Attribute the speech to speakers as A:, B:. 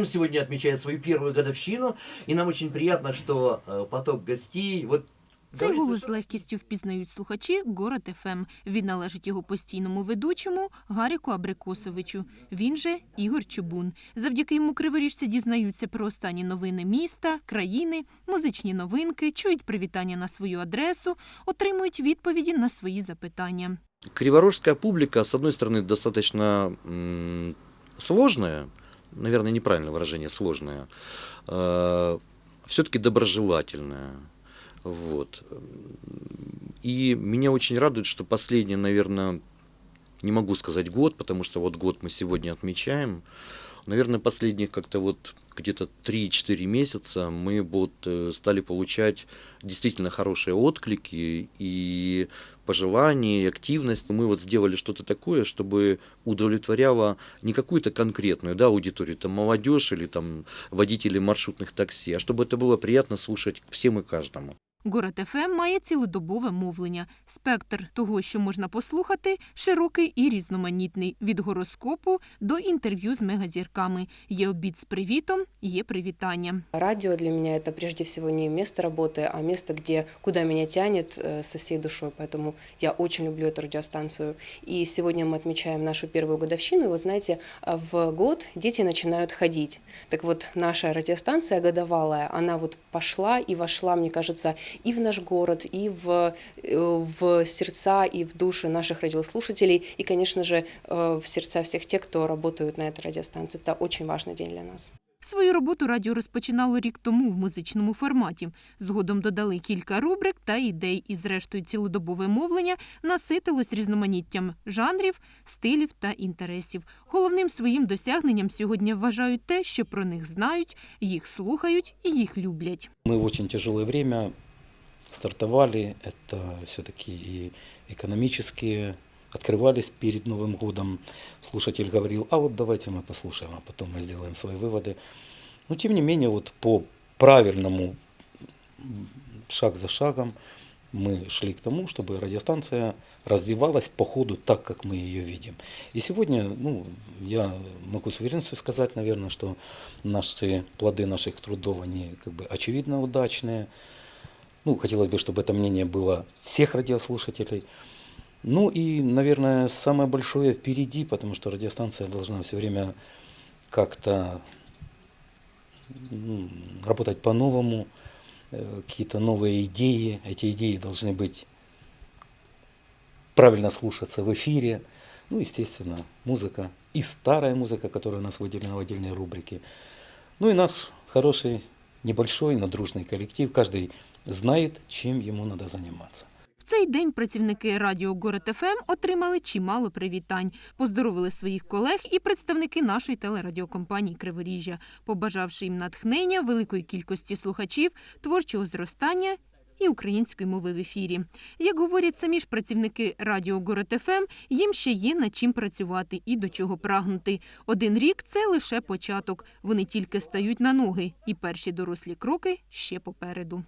A: Там сегодня отмечает свою первую годовщину, и нам очень приятно, что э, поток гостей. Вот
B: Цей голос з легкістю впізнають слухачі Город ФМ. Він належить його постійному ведучому Гаріку Абрикосовичу. Він же Ігор Чубун. Завдяки йому криворіжці дізнаються про останні новини міста, країни, музичні новинки, чують привітання на свою адресу, отримують відповіді на свої запитання.
C: Криворожская публика, с одной стороны, достаточно м, сложная, наверное, неправильное выражение, сложная, все-таки доброжелательная. Вот. И меня очень радует, что последний, наверное, не могу сказать год, потому что вот год мы сегодня отмечаем. Наверное, последних как-то вот где-то 3-4 месяца мы вот э, стали получать действительно хорошие отклики и пожелания, и активность. Мы вот сделали что-то такое, чтобы удовлетворяло не какую-то конкретную да, аудиторию, там молодежь или там водители маршрутных такси, а чтобы это было приятно слушать всем и каждому.
B: Город ФМ має цілодобове мовлення. Спектр того, що можна послухати, широкий і різноманітний від гороскопу до інтерв'ю з мегазірками. Є обід з привітом, є привітання.
D: Радио для меня это прежде всего не место работы, а место, где, куда меня тянет э, со всей душой. Поэтому я очень люблю эту радиостанцию. И сегодня мы отмечаем нашу первую годовщину. И вот знаете, а в год дети начинают ходить. Так вот, наша радиостанция годовалая, она вот пошла и вошла, мне кажется, и в наш город, и в, э, в сердца, и в души наших радиослушателей, и, конечно же, э, в сердца всех тех, кто работают на этой радиостанции. Это очень важный день для нас.
B: Свою роботу радіо розпочинало рік тому в музичному форматі. Згодом додали кілька рубрик та ідей, і зрештою цілодобове мовлення наситилось різноманіттям жанрів, стилів та інтересів. Головним своїм досягненням сьогодні вважають те, що про них знають, їх слухають і їх люблять.
E: Мы в очень тяжелое время стартовали. Это все-таки и экономические открывались перед Новым годом. Слушатель говорил, а вот давайте мы послушаем, а потом мы сделаем свои выводы. Но тем не менее, вот по правильному шаг за шагом мы шли к тому, чтобы радиостанция развивалась по ходу так, как мы ее видим. И сегодня, ну, я могу с уверенностью сказать, наверное, что наши плоды наших трудов, они как бы очевидно удачные. Ну, хотелось бы, чтобы это мнение было всех радиослушателей. Ну и, наверное, самое большое впереди, потому что радиостанция должна все время как-то м, работать по-новому, э, какие-то новые идеи. Эти идеи должны быть правильно слушаться в эфире. Ну, естественно, музыка и старая музыка, которая у нас выделена в отдельной рубрике. Ну и наш хороший, небольшой, но дружный коллектив. Каждый знает, чем ему надо заниматься.
B: В цей день працівники радіо Город ФМ отримали чимало привітань, поздоровили своїх колег і представники нашої телерадіокомпанії Криворіжжя, побажавши їм натхнення, великої кількості слухачів, творчого зростання. І української мови в ефірі. Як говорять самі ж працівники радіо Город ФМ, їм ще є над чим працювати і до чого прагнути. Один рік це лише початок. Вони тільки стають на ноги, і перші дорослі кроки ще попереду.